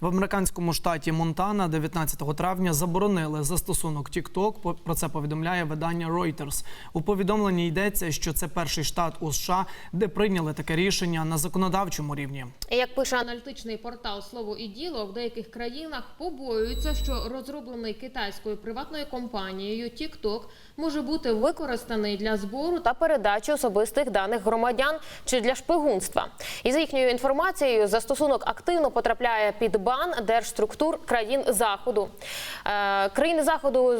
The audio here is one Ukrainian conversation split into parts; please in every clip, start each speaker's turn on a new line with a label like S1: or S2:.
S1: В американському штаті Монтана 19 травня заборонили застосунок TikTok. Про це повідомляє видання Reuters. У повідомленні йдеться, що це перший штат у США, де прийняли таке рішення на законодавчому рівні.
S2: Як пише аналітичний портал Слово і діло, в деяких країнах побоюються, що розроблений китайською приватною компанією TikTok може бути використаний для збору та передачі особистих даних громадян чи для шпигунства. І за їхньою інформацією, застосунок активно потрапляє під бан держструктур країн заходу. Е, країни заходу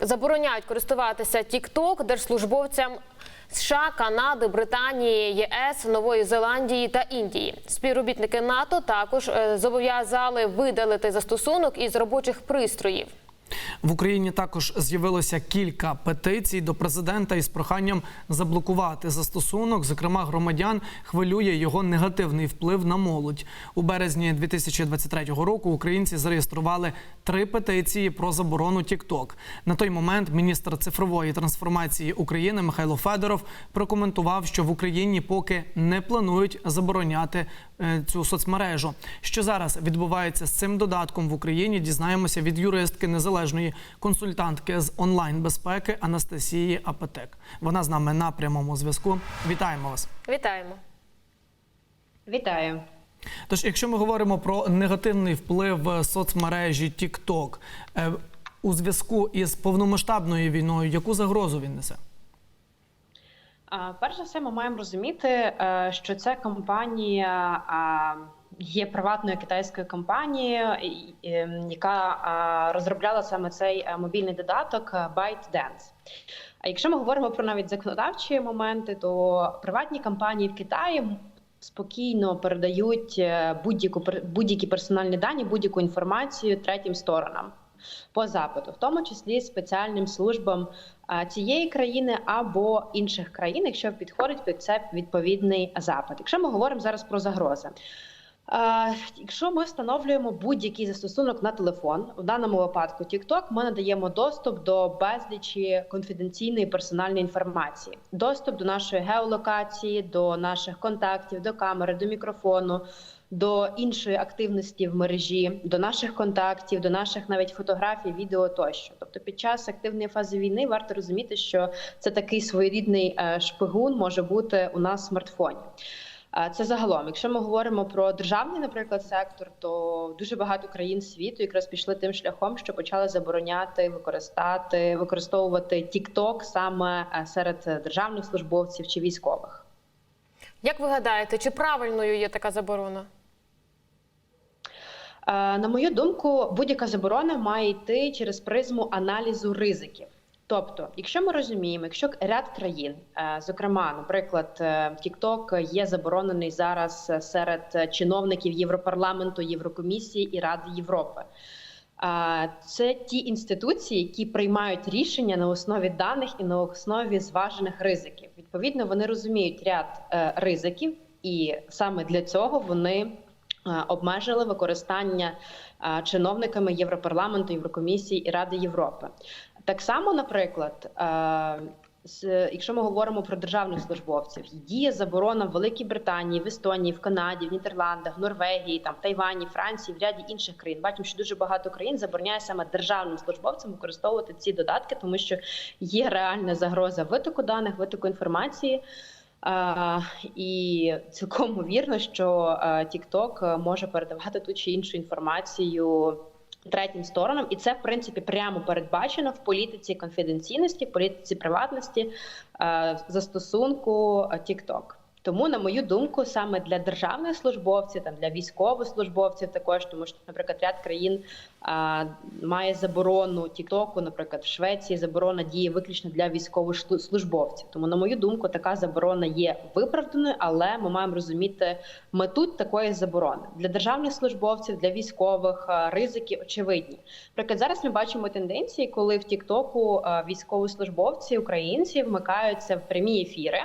S2: забороняють користуватися TikTok держслужбовцям США, Канади, Британії, ЄС, Нової Зеландії та Індії. Співробітники НАТО також е, зобов'язали видалити застосунок із робочих пристроїв.
S1: В Україні також з'явилося кілька петицій до президента із проханням заблокувати застосунок. Зокрема, громадян хвилює його негативний вплив на молодь. У березні 2023 року українці зареєстрували три петиції про заборону TikTok. На той момент міністр цифрової трансформації України Михайло Федоров прокоментував, що в Україні поки не планують забороняти е, цю соцмережу. Що зараз відбувається з цим додатком в Україні? Дізнаємося від юристки незалежної консультантки з онлайн безпеки Анастасії Апетек. Вона з нами на прямому зв'язку. Вітаємо вас.
S2: Вітаємо.
S3: Вітаю.
S1: Тож, якщо ми говоримо про негативний вплив соцмережі TikTok, е, у зв'язку із повномасштабною війною, яку загрозу він несе?
S3: Перш за все, ми маємо розуміти, е, що ця компанія є приватною китайською компанією, ем, яка розробляла саме цей е, мобільний додаток е, ByteDance. А якщо ми говоримо про навіть законодавчі моменти, то приватні компанії в Китаї спокійно передають е, будь-яку будь-які персональні дані, будь-яку інформацію третім сторонам. По запиту, в тому числі спеціальним службам цієї країни або інших країн, якщо підходить під це відповідний запит. Якщо ми говоримо зараз про загрози. Е, Якщо ми встановлюємо будь-який застосунок на телефон, в даному випадку TikTok, ми надаємо доступ до безлічі конфіденційної персональної інформації, доступ до нашої геолокації, до наших контактів, до камери, до мікрофону, до іншої активності в мережі, до наших контактів, до наших навіть фотографій, відео тощо. Тобто, під час активної фази війни варто розуміти, що це такий своєрідний е, шпигун може бути у нас в смартфоні. Це загалом. Якщо ми говоримо про державний, наприклад, сектор, то дуже багато країн світу якраз пішли тим шляхом, що почали забороняти використати використовувати TikTok саме е, серед державних службовців чи військових.
S2: Як ви гадаєте, чи правильною є така заборона?
S3: Е, На мою думку, будь-яка заборона має йти через призму аналізу ризиків. Тобто, якщо ми розуміємо, якщо ряд країн, е, зокрема, наприклад, е, TikTok є заборонений зараз е, серед чиновників Європарламенту, Єврокомісії і Ради Європи. Це ті інституції, які приймають рішення на основі даних і на основі зважених ризиків. Відповідно, вони розуміють ряд ризиків, і саме для цього вони обмежили використання чиновниками Європарламенту, Єврокомісії і Ради Європи. Так само, наприклад, е, якщо ми говоримо про державних службовців, діє заборона в Великій Британії, в Естонії, в Канаді, в Нідерландах, Норвегії, там Тайвані, Франції, в ряді інших країн. Бачимо, що дуже багато країн забороняє саме державним службовцям використовувати ці додатки, тому що є реальна загроза витоку даних, витоку інформації. Е, і цілком вірно, що е, TikTok може передавати ту чи іншу інформацію третім сторонам, і це в принципі прямо передбачено в політиці конфіденційності, в політиці приватності е, застосунку е, TikTok. Тому, на мою думку, саме для державних службовців, там для військовослужбовців також, тому що, наприклад, ряд країн а, має заборону Тіктоку, наприклад, в Швеції заборона діє виключно для військовослужбовців. Тому, на мою думку, така заборона є виправданою, але ми маємо розуміти мету такої заборони для державних службовців, для військових ризики очевидні. Наприклад, зараз ми бачимо тенденції, коли в Тіктоку військовослужбовці українці вмикаються в прямі ефіри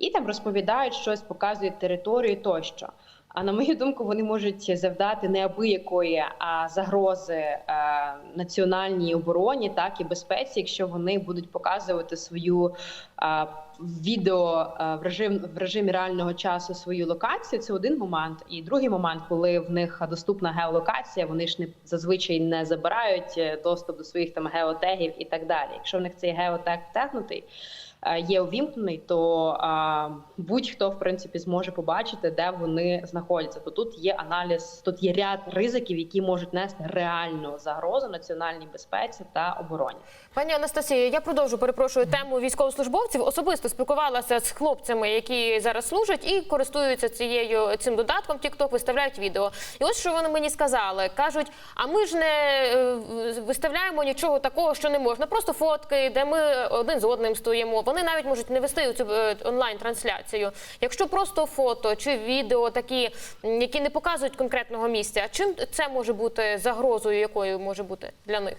S3: і там розповідають щось, показують територію тощо. А на мою думку, вони можуть завдати неабиякої а, загрози а, національній обороні, так і безпеці, якщо вони будуть показувати свою а, відео а, в режим в режимі реального часу свою локацію. Це один момент. І другий момент, коли в них доступна геолокація, вони ж не зазвичай не забирають е, доступ до своїх там геотегів і так далі. Якщо в них цей геотег втегнутий. Е, Є увімкнений, то будь-хто в принципі зможе побачити, де вони знаходяться. То тут є аналіз, тут є ряд ризиків, які можуть нести реальну загрозу національній безпеці та обороні.
S2: Пані Анастасія, я продовжу перепрошую тему військовослужбовців. Особисто спілкувалася з хлопцями, які зараз служать і користуються цією цим додатком. TikTok, виставляють відео. І ось що вони мені сказали: кажуть: а ми ж не е, виставляємо нічого такого, що не можна. Просто фотки, де ми один з одним стоїмо. Вони навіть можуть не вести цю онлайн трансляцію. Якщо просто фото чи відео такі, які не показують конкретного місця, чим це може бути загрозою, якою може бути для них?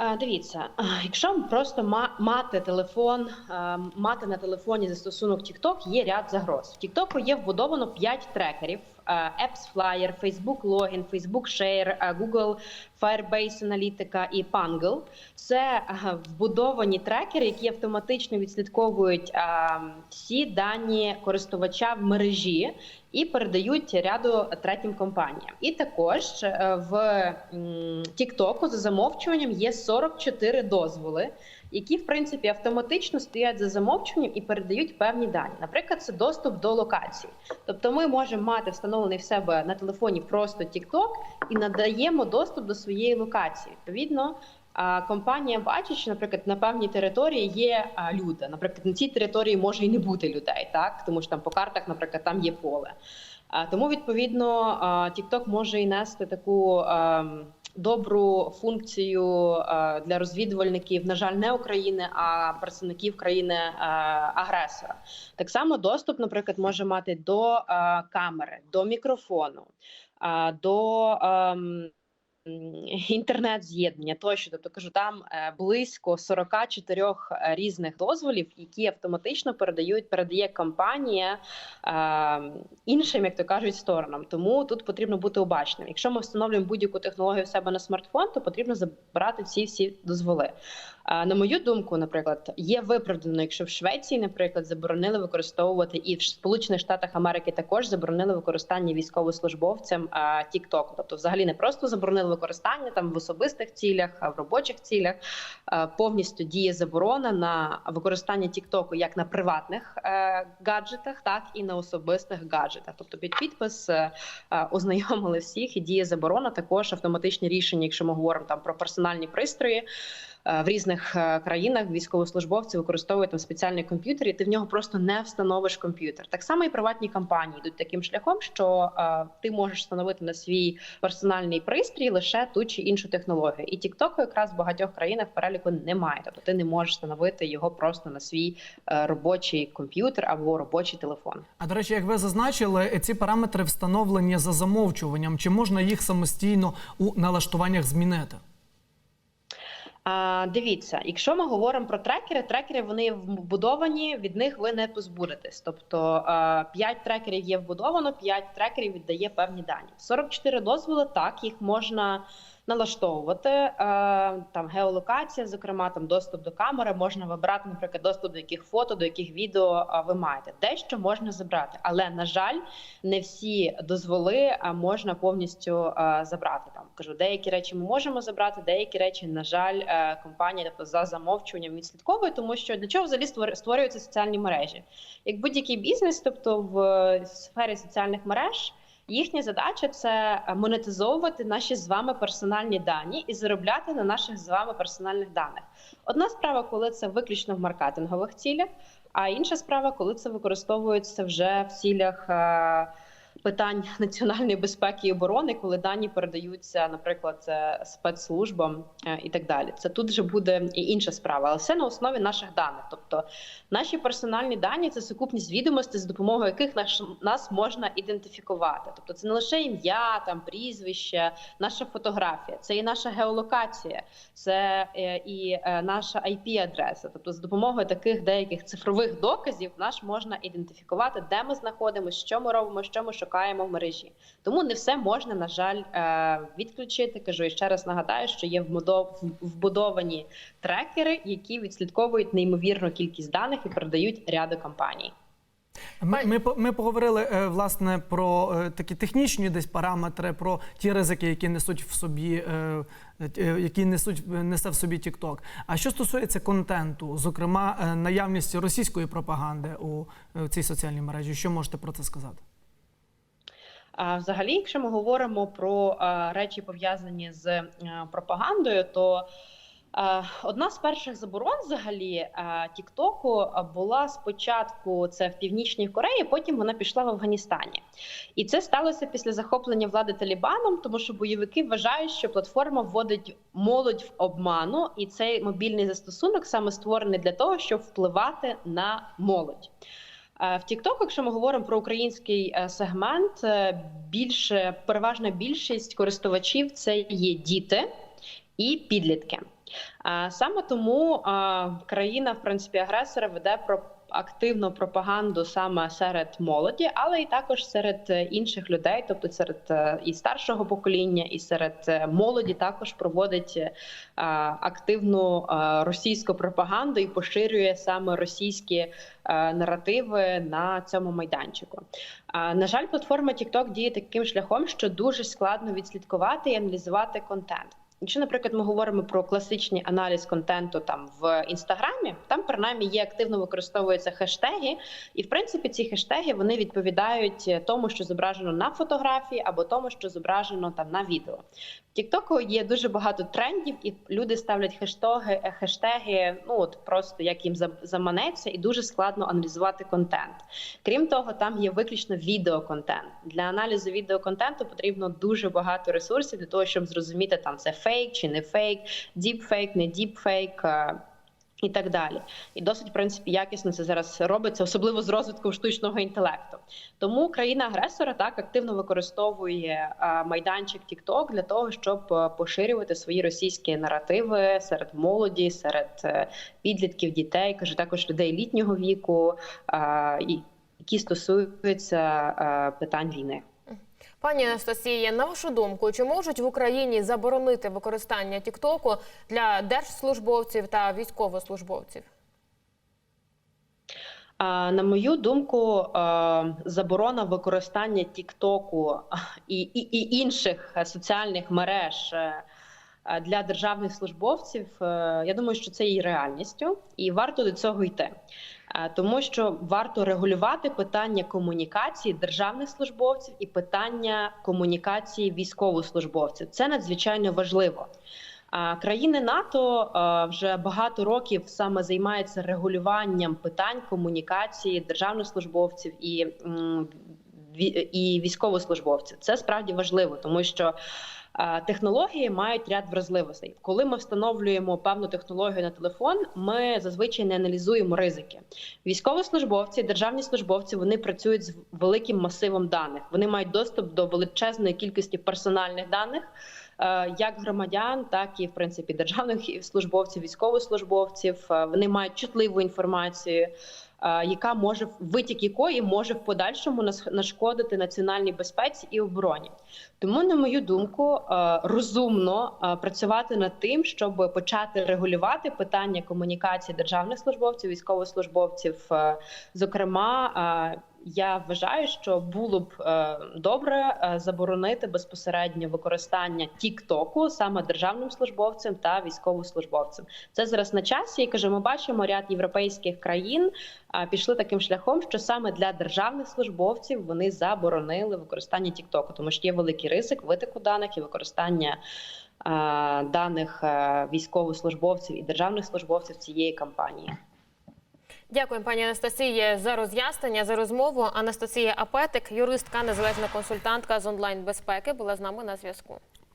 S3: Е, Дивіться, е, якщо просто ма- мати телефон, е, мати на телефоні застосунок TikTok, є ряд загроз. В TikTok є вбудовано 5 трекерів: е, Apps Flyer, Facebook Login, Facebook Share, е, Google Firebase Аналітика і Pangle. Це вбудовані трекери, які автоматично відслідковують всі дані користувача в мережі і передають ряду третім компаніям. І також е, в TikTok за замовчуванням є 44 дозволи, які в принципі автоматично стоять за замовчуванням і передають певні дані. Наприклад, це доступ до локації. Тобто, ми можемо мати встановлений в себе на телефоні просто TikTok і надаємо доступ до своєї локації. Відповідно. Компанія бачить, що, наприклад, на певній території є люди. Наприклад, на цій території може і не бути людей, так тому що там по картах, наприклад, там є поле. Тому відповідно TikTok може і нести таку добру функцію для розвідувальників, на жаль, не України, а представників країни-агресора. Так само доступ, наприклад, може мати до камери, до мікрофону, до. М, інтернет-з'єднання тощо. Тобто кажу, там е, близько 44 різних дозволів, які автоматично передають передає компанія е, іншим, як то кажуть, сторонам. Тому тут потрібно бути обачним. Якщо ми встановлюємо будь-яку технологію в себе на смартфон, то потрібно забрати ці всі дозволи. Е, На мою думку, наприклад, є виправдано, якщо в Швеції, наприклад, заборонили використовувати і в Сполучених Штатах Америки також заборонили використання військовослужбовцям е, TikTok. Тобто, взагалі не просто заборонили використання там в особистих цілях, в робочих цілях. Е, Повністю діє заборона на використання Тіктоку як на приватних е, гаджетах, так і на особистих гаджетах. Тобто, під підпис е, ознайомили всіх і діє заборона. Також автоматичні рішення, якщо ми говоримо там про персональні пристрої. Е, В різних е, країнах військовослужбовці використовують там спеціальний комп'ютер, і ти в нього просто не встановиш комп'ютер. Так само і приватні компанії йдуть таким шляхом, що е, ти можеш встановити на свій персональний пристрій лише ту чи іншу технологію. І TikTok якраз в багатьох країнах переліку немає. Тобто ти не можеш встановити його просто на свій робочий комп'ютер або робочий телефон.
S1: А до речі, як ви зазначили, ці параметри встановлені за замовчуванням. Чи можна їх самостійно у налаштуваннях змінити?
S3: А, дивіться, якщо ми говоримо про трекери, трекери вони вбудовані, від них ви не позбудетесь. Тобто 5 трекерів є вбудовано, 5 трекерів віддає певні дані. 44 дозволи, так їх можна налаштовувати. Там геолокація, зокрема, там доступ до камери, можна вибрати, наприклад, доступ до яких фото, до яких відео ви маєте. Дещо можна забрати, але на жаль, не всі дозволи можна повністю забрати. Там кажу, деякі речі ми можемо забрати, деякі речі, на жаль, е, компанія тобто за замовчуванням відслідковує, тому що для чого взагалі створ- створюються соціальні мережі? Як будь-який бізнес, тобто в е, сфері соціальних мереж. Їхня задача це монетизовувати наші з вами персональні дані і заробляти на наших з вами персональних даних. Одна справа, коли це виключно в маркетингових цілях, а інша справа, коли це використовується вже в цілях. Питань національної безпеки і оборони, коли дані передаються, наприклад, е, спецслужбам е, і так далі. Це тут вже буде і інша справа, але все на основі наших даних. Тобто наші персональні дані це сукупність відомостей, з допомогою яких наш нас можна ідентифікувати. Тобто, це не лише ім'я, там прізвище, наша фотографія, це і наша геолокація, це е, і наша IP-адреса. Тобто, з допомогою таких деяких цифрових доказів наш можна ідентифікувати, де ми знаходимося, що ми робимо, що ми шукаємо в мережі. Тому не все можна, на жаль, е, відключити. Кажу і ще раз нагадаю, що є вбудовані трекери, які відслідковують неймовірну кількість даних і передають ряду компаній.
S1: Ми, ми, ми поговорили е, власне про е, такі технічні десь параметри, про ті ризики, які несуть в собі, які несуть несе в собі TikTok. А що стосується контенту, зокрема наявності російської пропаганди у цій соціальній мережі, що можете про це сказати?
S3: А взагалі, якщо ми говоримо про речі пов'язані з е, пропагандою, то одна з перших заборон взагалі Тіктоку була спочатку це в Північній Кореї, потім вона пішла в Афганістані. І це сталося після захоплення влади Талібаном, тому що бойовики вважають, що платформа вводить молодь в обману, і цей мобільний застосунок саме створений для того, щоб впливати на молодь. Е, В TikTok, якщо ми говоримо про український е, сегмент, е, більше переважна більшість користувачів це є діти і підлітки. Саме тому країна, в принципі, агресора веде про активну пропаганду саме серед молоді, але і також серед е, інших людей, тобто серед е, і старшого покоління, і серед е, молоді також проводить активну російську пропаганду і поширює саме російські наративи на цьому майданчику. На жаль, платформа TikTok діє таким шляхом, що дуже складно відслідкувати і аналізувати контент. Якщо, наприклад, ми говоримо про класичний аналіз контенту там в інстаграмі, там принаймні є активно використовуються хештеги, і в принципі ці хештеги вони відповідають тому, що зображено на фотографії, або тому, що зображено там на відео. Тіктоку є дуже багато трендів, і люди ставлять хештеги, е, хештеги, ну от просто як їм заманеться, і дуже складно аналізувати контент. Крім того, там є виключно відеоконтент. Для аналізу відеоконтенту потрібно дуже багато ресурсів для того, щоб зрозуміти там це фейк чи не фейк, діпфейк, не діпфейк. І так далі, і досить в принципі якісно це зараз робиться, особливо з розвитком штучного інтелекту. Тому країна-агресора так активно використовує е, майданчик TikTok для того, щоб е, поширювати свої російські наративи серед молоді, серед е, підлітків, дітей, каже також людей літнього віку, які стосуються питань війни.
S2: Пані Анастасія, на вашу думку, чи можуть в Україні заборонити використання Тіктоку для держслужбовців та військовослужбовців?
S3: На мою думку, заборона використання Тіктоку і, і, і інших соціальних мереж е, для державних службовців, е, я думаю, що це є реальністю, і варто до цього йти. Е, Тому що варто регулювати питання комунікації державних службовців і питання комунікації військовослужбовців. Це надзвичайно важливо. Країни НАТО е, вже багато років саме займаються регулюванням питань комунікації державних службовців і, і військовослужбовців. Це справді важливо, тому що технології мають ряд вразливостей. Коли ми встановлюємо певну технологію на телефон, ми зазвичай не аналізуємо ризики. Військовослужбовці, державні службовці вони працюють з великим масивом даних. Вони мають доступ до величезної кількості персональних даних. е, Як громадян, так і в принципі державних службовців, військовослужбовців Е, вони мають чутливу інформацію, яка може витік якої може в подальшому нашкодити національній безпеці і обороні. Тому, на мою думку, е, розумно е, працювати над тим, щоб почати регулювати питання комунікації державних службовців, військовослужбовців. Е, Зокрема, е, я вважаю, що було б е, добре е, заборонити безпосередньо використання Тіктоку саме державним службовцям та військовослужбовцям. Це зараз на часі. І каже, ми бачимо ряд європейських країн пішли таким шляхом, що саме для державних службовців вони заборонили використання Тіктоку, тому що є великий ризик витоку даних і використання. е, Даних військовослужбовців і державних службовців цієї кампанії.
S2: Дякую, пані Анастасії, за роз'яснення, за розмову. Анастасія Апетик, юристка, незалежна консультантка з онлайн безпеки, була з нами на зв'язку.